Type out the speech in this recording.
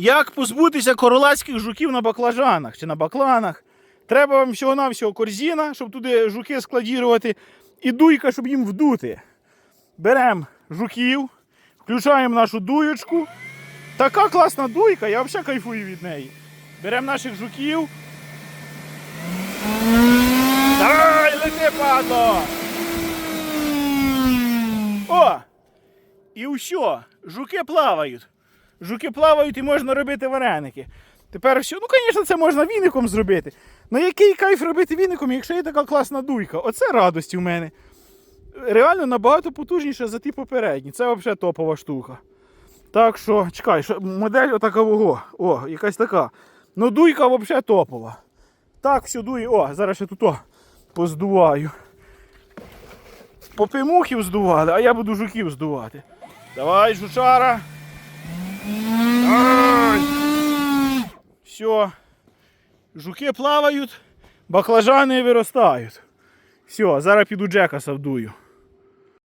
Як позбутися королевських жуків на баклажанах чи на бакланах? Треба вам всього-навсього корзина, щоб туди жуки складірувати, і дуйка, щоб їм вдути. Беремо жуків, включаємо нашу дуєчку. Така класна дуйка, я взагалі кайфую від неї. Беремо наших жуків. Давай, лети, падло! О! І все, жуки плавають. Жуки плавають і можна робити вареники. Тепер все, ну, звісно, це можна віником зробити. Ну який кайф робити віником, якщо є така класна дуйка? Оце радості в мене. Реально набагато потужніше за ті попередні. Це взагалі топова штука. Так що, чекай, що, модель отакового. О, якась така. Ну, дуйка взагалі топова. Так, все дує. О, зараз ще тут о, поздуваю. Попи мухів здували, а я буду жуків здувати. Давай, жучара. Все. Жуки плавають, баклажани виростають. Все, зараз піду Джекаса вдую.